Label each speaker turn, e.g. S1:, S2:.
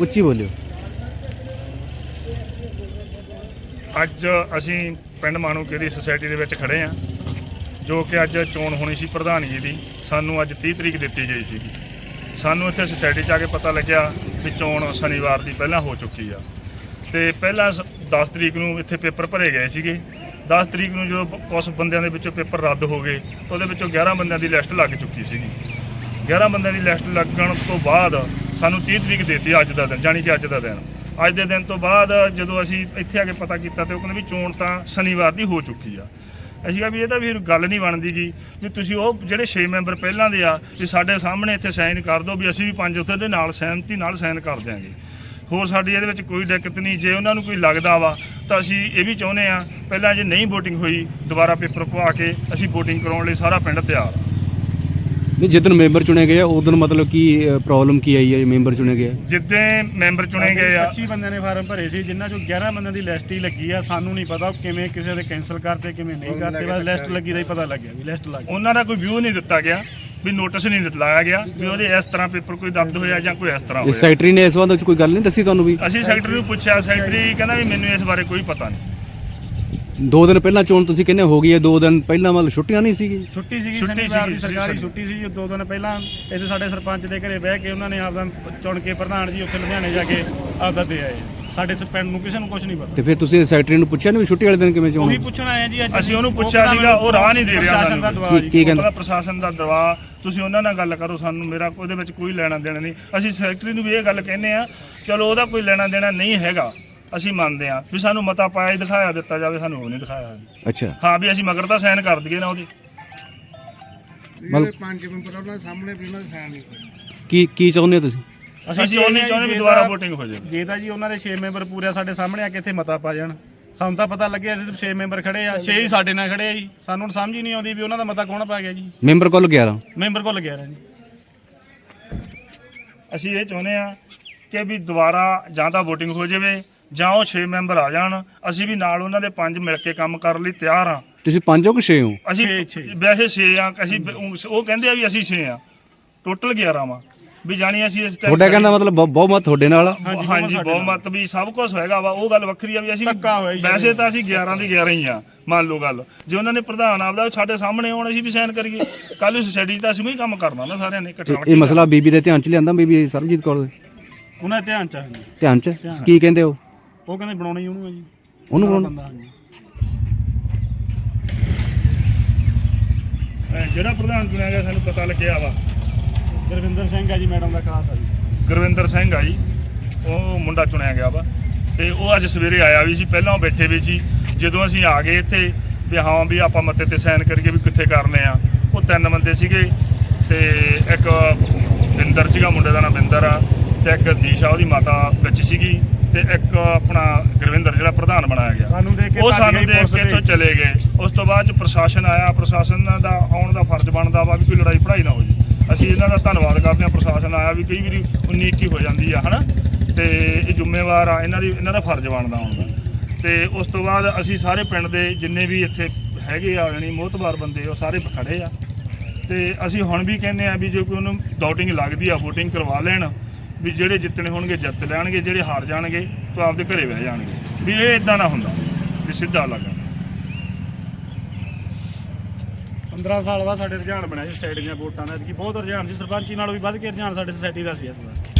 S1: ਉੱਚੀ ਬੋਲਿਓ।
S2: ਅੱਜ ਅਸੀਂ ਪਿੰਡ ਮਾਨੂਕੇ ਦੀ ਸੁਸਾਇਟੀ ਦੇ ਵਿੱਚ ਖੜੇ ਆ ਜੋ ਕਿ ਅੱਜ ਚੋਣ ਹੋਣੀ ਸੀ ਪ੍ਰਧਾਨ ਜੀ ਦੀ। ਸਾਨੂੰ ਅੱਜ 30 ਤਰੀਕ ਦਿੱਤੀ ਗਈ ਸੀਗੀ ਸਾਨੂੰ ਇੱਥੇ ਸੁਸਾਇਟੀ 'ਚ ਆ ਕੇ ਪਤਾ ਲੱਗਿਆ ਵੀ ਚੋਣ ਸ਼ਨੀਵਾਰ ਦੀ ਪਹਿਲਾਂ ਹੋ ਚੁੱਕੀ ਆ। ਤੇ ਪਹਿਲਾਂ ਸ- 10 ਤਰੀਕ ਨੂੰ ਇੱਥੇ ਪੇਪਰ ਭਰੇ ਗਏ ਸੀਗੇ। 10 ਤਰੀਕ ਨੂੰ ਜਦੋਂ ਕੁਝ ਬੰਦਿਆਂ ਦੇ ਵਿੱਚੋਂ ਪੇਪਰ ਰੱਦ ਹੋ ਗਏ, ਉਹਦੇ ਵਿੱਚੋਂ 11 ਬੰਦਿਆਂ ਦੀ ਲਿਸਟ ਲੱਗ ਚੁੱਕੀ ਸੀਗੀ। 11 ਬੰਦਿਆਂ ਦੀ ਲਿਸਟ ਲੱਗਣ ਤੋਂ ਬਾਅਦ ਸਾਨੂੰ 30 ਤਰੀਕ ਦਿੱਤੀ ਅੱਜ ਦਾ ਦਿਨ, ਜਾਣੀ ਕਿ ਅੱਜ ਦਾ ਦਿਨ। ਅੱਜ ਦੇ ਦਿਨ ਤੋਂ ਬਾਅਦ ਜਦੋਂ ਅਸੀਂ ਇੱਥੇ ਆ ਕੇ ਪਤਾ ਕੀਤਾ ਤੇ ਉਹ ਕਹਿੰਦੇ ਵੀ ਚੋਣ ਤਾਂ ਸ਼ਨੀਵਾਰ ਦੀ ਹੋ ਚੁੱਕੀ ਆ। ਅਸੀਂ ਕਿਹਾ ਵੀ ਇਹ ਤਾਂ ਵੀ ਗੱਲ ਨਹੀਂ ਬਣਦੀ ਗੀ ਵੀ ਤੁਸੀਂ ਉਹ ਜਿਹੜੇ 6 ਮੈਂਬਰ ਪਹਿਲਾਂ ਦੇ ਆ, ਵੀ ਸਾਡੇ ਸਾਹਮਣੇ ਇੱਥੇ ਸਾਈਨ ਕਰ ਦਿਓ ਵੀ ਅਸੀਂ ਵੀ ਪੰਜ ਉੱਥੇ ਦੇ ਨਾਲ ਸਹਿਮਤੀ ਨਾਲ ਸਾਈਨ ਕਰ ਦਿਆਂਗੇ। ਹੋਰ ਸਾਡੀ ਇਹਦੇ ਵਿੱਚ ਕੋਈ ਦਿੱਕਤ ਨਹੀਂ, ਜੇ ਉਹਨਾਂ ਨੂੰ ਕੋਈ ਲੱਗਦਾ ਵਾ ਤਾਂ ਅਸੀਂ ਇਹ ਵੀ ਚਾਹੁੰਦੇ ਆ, ਪਹਿਲਾਂ ਜੇ ਨਹੀਂ VOTING ਹੋਈ, ਦੁਬਾਰਾ ਪੇਪਰ ਪਵਾ ਕੇ ਅਸੀਂ VOTING ਕਰਾਉਣ ਲਈ ਸਾਰਾ ਪਿੰਡ ਤਿਆਰ ਆ।
S1: ਨਹੀਂ ਜਿੱਦਣ ਮੈਂਬਰ ਚੁਣੇ ਗਏ ਆ ਉਦੋਂ ਮਤਲਬ ਕੀ ਪ੍ਰੋਬਲਮ ਕੀ ਆਈ ਹੈ ਮੈਂਬਰ ਚੁਣੇ ਗਏ ਆ?
S2: ਜਿੱਦੇ ਮੈਂਬਰ ਚੁਣੇ ਗਏ ਆ।
S3: 25 ਬੰਦਿਆਂ ਨੇ ਫਾਰਮ ਭਰੇ ਸੀ ਜਿਨ੍ਹਾਂ ਚੋਂ 11 ਬੰਦਿਆਂ ਦੀ ਲਿਸਟ ਹੀ ਲੱਗੀ ਆ ਸਾਨੂੰ ਨਹੀਂ ਪਤਾ ਕਿਵੇਂ ਕਿਸੇ ਦੇ ਕੈਨਸਲ ਕਰਤੇ ਕਿਵੇਂ ਨਹੀਂ ਕਰਤੇ ਬਸ ਲਿਸਟ ਲੱਗੀ ਦਾ ਹੀ ਪਤਾ ਲੱਗਿਆ ਵੀ ਲਿਸਟ ਲੱਗ ਗਈ।
S2: ਉਹਨਾਂ ਦਾ ਕੋਈ ਵਿਊ ਨਹੀਂ ਦਿੱਤਾ ਗਿਆ ਵੀ ਨੋਟਿਸ ਨਹੀਂ ਦਿੱਤਾ ਲਾਇਆ ਗਿਆ ਵੀ ਉਹਦੇ ਇਸ ਤਰ੍ਹਾਂ ਪੇਪਰ ਕੋਈ ਰੱਦ ਹੋਇਆ ਜਾਂ ਕੋਈ ਇਸ ਤਰ੍ਹਾਂ ਹੋਇਆ।
S1: ਸੈਕਟਰੀ ਨੇ ਇਸ ਸੰਬੰਧ ਵਿੱਚ ਕੋਈ ਗੱਲ ਨਹੀਂ ਦੱਸੀ ਤੁਹਾਨੂੰ ਵੀ?
S2: ਅਸੀਂ ਸੈਕਟਰੀ ਨੂੰ ਪੁੱਛਿਆ ਸੈਕਟਰੀ ਕਹਿੰਦਾ ਵੀ ਮੈਨੂੰ ਇਸ ਬਾਰੇ ਕੋਈ ਪਤਾ ਨਹੀਂ।
S1: ਦੋ ਦਿਨ ਪਹਿਲਾਂ ਚੋਣ ਤੁਸੀਂ ਕਹਿੰਦੇ ਹੋ ਗਈ ਹੈ ਦੋ ਦਿਨ ਪਹਿਲਾਂ ਮਤਲਬ ਛੁੱਟੀਆਂ ਨਹੀਂ ਸੀਗੀ?
S3: ਛੁੱਟੀ ਸੀਗੀ
S2: ਛੁੱਟੀ
S3: ਸ਼ਨੀਵਾਰ ਦੀ
S2: ਸੀਗੀ,
S3: ਸਰਕਾਰੀ
S2: ਛੁੱਟੀ।
S3: ਸੀ ਦੋ ਦਿਨ ਪਹਿਲਾਂ ਇੱਥੇ ਸਾਡੇ ਸਰਪੰਚ ਦੇ ਘਰੇ ਬਹਿ ਕੇ ਉਹਨਾਂ ਨੇ ਆਪਦਾ ਚੁਣ ਕੇ ਪ੍ਰਧਾਨ ਜੀ ਉੱਥੇ ਲੁਧਿਆਣੇ ਜਾ ਕੇ ਆਪਦਾ ਦੇ ਆਏ। ਸਾਡੇ ਸ- ਪਿੰਡ ਨੂੰ ਕਿਸੇ ਨੂੰ ਕੁਝ ਨਹੀਂ ਪਤਾ।
S1: ਤੇ ਫਿਰ ਤੁਸੀਂ ਸੈਕਟਰੀ ਨੂੰ ਪੁੱਛਿਆ ਨਹੀਂ ਵੀ ਛੁੱਟੀ ਵਾਲੇ ਦਿਨ ਕਿਵੇਂ ਚੋਣ
S3: ਉਹੀ ਪੁੱਛਣ ਆਏ ਆ ਜੀ ਅੱਜ
S2: ਅਸੀਂ ਉਹਨੂੰ
S3: ਉਹ
S2: ਪੁੱਛਿਆ ਸੀਗਾ, ਉਹ ਰਾਹ ਨਹੀਂ ਦੇ ਰਿਹਾ
S3: ਪ੍ਰਸ਼ਾਸਨ ਦਾ
S2: ਸਾਨੂੰ।
S3: ਦਬਾਅ ਜੀ।
S1: ਕੀ
S2: ਉਹ
S1: ਕਹਿੰਦਾ
S2: ਕਹਿੰਦਾ ਪ੍ਰਸ਼ਾਸਨ ਦਾ ਦਬਾਅ ਤੁਸੀਂ ਉਹਨਾਂ ਨਾਲ ਗੱਲ ਕਰੋ ਸਾਨੂੰ ਮੇਰਾ ਉਹਦੇ ਵਿੱਚ ਕੋਈ ਲੈਣਾ ਦੇਣਾ ਨਹੀਂ। ਅਸੀਂ ਸੈਕਟਰੀ ਨੂੰ ਵੀ ਇਹ ਗੱਲ ਕਹਿੰਦੇ ਆ ਚਲੋ ਉਹਦਾ ਕੋਈ ਲੈਣਾ ਦੇਣਾ ਨਹੀਂ ਹੈਗਾ। ਅਸੀਂ ਮੰਨਦੇ ਆ ਵੀ ਸਾਨੂੰ ਮਤਾ ਪਾਇਆ ਹੀ ਦਿਖਾਇਆ ਦਿੱਤਾ ਜਾਵੇ ਸਾਨੂੰ ਉਹ ਨਹੀਂ ਦਿਖਾਇਆ।
S1: ਅੱਛਾ।
S2: ਹਾਂ ਵੀ ਅਸੀਂ ਮਗਰ ਤਾਂ ਸਾਈਨ ਕਰ ਦਈਏ ਨਾ ਉਹਦੀ।
S1: ਮਤਲਬ
S4: ਪੰਜ ਮੈਂਬਰ ਉਹਨਾਂ ਸਾਹਮਣੇ ਵੀ ਉਹਨਾਂ ਦੇ ਸਾਈਨ ਨਹੀਂ ਹੋਏ।
S1: ਕੀ ਕੀ ਚਾਹੁੰਦੇ ਹੋ ਤੁਸੀਂ?
S2: ਅਸੀਂ
S3: ਅਸੀਂ
S2: ਚਾਹੁੰਦੇ
S3: ਇਹ
S2: ਚਾਹੁੰਦੇ ਵੀ
S3: ਜੇ
S2: ਦੁਬਾਰਾ
S3: ਤਾਂ-
S2: VOTING ਹੋ ਜਾਵੇ।
S3: ਜੇ ਤਾਂ ਜੀ ਉਹਨਾਂ ਦੇ 6 ਮੈਂਬਰ ਪੂਰੇ ਆ ਸਾਡੇ ਸਾਹਮਣੇ ਆ ਕੇ ਇੱਥੇ ਮਤਾ ਪਾ ਜਾਣ। ਸਾਨੂੰ ਤਾਂ ਪਤਾ ਲੱਗਿਆ ਸਿਰਫ 6 ਮੈਂਬਰ ਖੜੇ ਆ 6 ਹੀ ਸਾਡੇ ਨਾਲ ਖੜੇ ਆ ਜੀ। ਸਾਨੂੰ ਹੁਣ ਸਮਝ ਹੀ ਨਹੀਂ ਆਉਂਦੀ ਵੀ ਉਹਨਾਂ ਦਾ ਮਤਾ ਕੌਣ ਪਾ ਗਿਆ ਜੀ।
S1: ਮੈਂਬਰ ਕੋਲ 11
S3: ਮੈਂਬਰ ਕੋਲ ਗਿਆ ਜੀ।
S2: ਅਸੀਂ ਇਹ ਚਾਹੁੰਦੇ ਆ ਕਿ ਵੀ ਦੁਬਾਰਾ ਜਾਂ ਤਾਂ VOTING ਹੋ ਜਾਵੇ ਜਾਂ ਉਹ 6 ਮੈਂਬਰ ਆ ਜਾਣ ਅਸੀਂ ਵੀ ਨਾਲ ਉਹਨਾਂ ਦੇ ਪੰਜ ਮਿਲ ਕੇ ਕੰਮ ਕਰਨ ਲਈ ਤਿਆਰ ਆ
S1: ਤੁਸੀਂ ਪੰਜ ਹੋ ਕਿ 6 ਹੋ?
S2: ਅਸੀਂ
S3: ਛੇ- ਛੇ।
S2: ਵੈਸੇ 6 ਆ ਅਸੀਂ ਉਹ ਕਹਿੰਦੇ ਆ ਵੀ ਅਸੀਂ 6 ਆ। ਟੋਟਲ 11 ਵਾ। ਵੀ ਜਾਣੀ ਅਸੀਂ ਇਸ
S1: ਤੁਹਾਡਾ ਕਹਿੰਦਾ ਮਤਲਬ ਬਹੁ- ਬਹੁਮਤ ਤੁਹਾਡੇ ਨਾਲ ਆ।
S3: ਹਾਂਜੀ,
S2: ਹਾਂਜੀ
S3: ਸਾਡੇ
S2: ਬਹੁਮਤ ਵੀ ਸਭ ਕੁਝ ਹੋਏਗਾ ਵਾ ਉਹ ਗੱਲ ਵੱਖਰੀ ਆ ਵੀ ਅਸੀਂ
S3: ਧੱਕਾ ਹੋਇਆ ਜੀ।
S2: ਵੈਸੇ ਤਾਂ ਅਸੀਂ 11 ਦੀ 11 ਹੀ ਆ ਮੰਨ ਲਓ ਗੱਲ। ਜੇ ਉਹਨਾਂ ਨੇ ਪ੍ਰਧਾਨ ਆਪਦਾ ਸਾਡੇ ਸਾਹਮਣੇ ਆਉਣ ਅਸੀਂ ਵੀ ਸਾਈਨ ਕਰੀਏ। ਕੱਲ ਨੂੰ ਸੋਸਾਇਟੀ ਤਾਂ ਅਸੀਂ ਵੀ ਕੰਮ ਕਰਨਾ ਨਾ ਸਾਰਿਆਂ ਨੇ ਇਕੱਠਾ
S1: ਇਹ ਮਸਲਾ ਬੀਬੀ ਦੇ ਧਿਆਨ ਚ ਲਿਆਂਦਾ ਬੀਬੀ ਸਰਬਜੀਤ ਕੌਰ ਦੇ?
S3: ਉਹਨਾਂ ਦੇ ਧਿਆਨ ਚ ਆ ਜੀ।
S1: ਧਿਆਨ ਚ। ਕੀ ਕਹਿੰਦੇ ਹੋ?
S3: ਉਹ ਕਹਿੰਦੇ ਬਣਾਉਣਾ ਹੀ ਉਹਨੂੰ ਆ ਜੀ।
S1: ਉਹਨੂੰ ਬਣਾਉਣਾ?
S3: ਬੰਦਾ, ਹਾਂਜੀ।
S2: ਅਹ ਜਿਹੜਾ ਪ੍ਰਧਾਨ ਚੁਣਿਆ ਗਿਆ ਸਾਨੂੰ ਪਤਾ ਲੱਗਿਆ ਵਾ।
S3: ਗੁਰਵਿੰਦਰ ਸਿੰਘ ਆ ਜੀ ਮੈਡਮ ਦਾ ਖਾਸ ਆ ਜੀ।
S2: ਗੁਰਵਿੰਦਰ ਸਿੰਘ ਆ ਜੀ ਉਹ ਮੁੰਡਾ ਚੁਣਿਆ ਗਿਆ ਵਾ। ਤੇ ਉਹ ਅੱਜ ਸਵੇਰੇ ਆਇਆ ਵੀ ਸੀ ਪਹਿਲਾਂ ਉਹ ਬੈਠੇ ਵੀ ਸੀ। ਜਦੋਂ ਅਸੀਂ ਆ ਗਏ ਇੱਥੇ ਵੀ ਹਾਂ ਵੀ ਆਪਾਂ ਮੱਤੇ ਤੇ ਸਾਈਨ ਕਰੀਏ ਵੀ ਕਿੱਥੇ ਕਰਨੇ ਆ। ਉਹ ਤਿੰਨ ਬੰਦੇ ਸੀਗੇ ਤੇ ਇੱਕ ਬਿੰਦਰ ਸੀਗਾ ਮੁੰਡੇ ਦਾ ਨਾਮ ਬਿੰਦਰ ਆ ਤੇ ਇੱਕ ਦੀਸ਼ਾ ਉਹਦੀ ਮਾਤਾ ਵਿੱਚ ਸੀਗੀ। ਤੇ ਇੱਕ ਆਪਣਾ ਗੁਰਵਿੰਦਰ ਜਿਹੜਾ ਪ੍ਰਧਾਨ ਬਣਾਇਆ ਗਿਆ।
S3: ਸਾਨੂੰ ਦੇਖ ਕੇ
S2: ਉਹ ਸਾਨੂੰ ਦੇਖ ਕੇ
S3: ਦੇ।
S2: ਚਲੇ ਗਏ। ਉਸ ਤੋਂ ਬਾਅਦ ਚ ਪ੍ਰਸ਼ਾਸਨ ਆਇਆ। ਪ੍ਰਸ਼ਾਸਨ ਦਾ ਆਉਣ ਦਾ ਫਰਜ਼ ਬਣਦਾ ਵਾ ਵੀ ਕੋਈ ਲੜਾਈ ਪੜਾਈ ਨਾ ਹੋ ਜੀ। ਅਸੀਂ ਇਹਨਾਂ ਦਾ ਧੰਨਵਾਦ ਕਰਦੇ ਹਾਂ। ਪ੍ਰਸ਼ਾਸਨ ਆਇਆ ਵੀ ਕਈ ਵਾਰੀ 19 21 ਹੋ ਜਾਂਦੀ ਆ ਹਨਾ? ਤੇ ਇਹ ਜ਼ਿੰਮੇਵਾਰ ਆ। ਇਹਨਾਂ ਦੀ ਇਹਨਾਂ ਦਾ ਫਰਜ਼ ਬਣਦਾ ਆਉਣ ਦਾ। ਤੇ ਉਸ ਤੋਂ ਬਾਅਦ ਅਸੀਂ ਸਾਰੇ ਪਿੰਡ ਦੇ ਜਿੰਨੇ ਵੀ ਇੱਥੇ ਹੈਗੇ ਆ ਯਾਨੀ ਮੋਹਤਬਾਰ ਬੰਦੇ ਉਹ ਸਾਰੇ ਖੜੇ ਆ। ਤੇ ਅਸੀਂ ਹੁਣ ਵੀ ਕਹਿੰਦੇ ਆ ਵੀ ਜੇ ਕੋਈ ਉਹਨੂੰ ਡਾਊਟਿੰਗ ਲੱਗਦੀ ਆ VOTING ਕਰਵਾ ਲੈਣ ਵੀ ਜਿਹੜੇ ਜਿੱਤਣੇ ਹੋਣਗੇ ਜਿੱਤ ਲੈਣਗੇ, ਜਿਹੜੇ ਹਾਰ ਜਾਣਗੇ ਤਾਂ ਆਪਦੇ ਘਰੇ ਬਹਿ ਜਾਣਗੇ। ਵੀ ਇਹ ਇਦਾਂ ਨਾ ਹੁੰਦਾ, ਵੀ ਸਿੱਧਾ ਲੱਗਾ
S3: 15 ਸਾਲ ਬਾਅਦ ਸਾਡੇ ਰੁਝਾਨ ਬਣਿਆ ਸੀ ਸੋਸਾਇਟੀ ਦੀਆਂ ਵੋਟਾਂ ਦਾ ਕਿ ਬਹੁਤ ਰੁਝਾਨ ਸੀ। ਸਰਪੰਚੀ ਨਾਲੋਂ ਵੀ ਵੱਧ ਕੇ ਰੁਝਾਨ ਸਾਡੇ ਸੋਸਾਇਟੀ ਦਾ ਸੀ ਇਸ ਵਾਰ।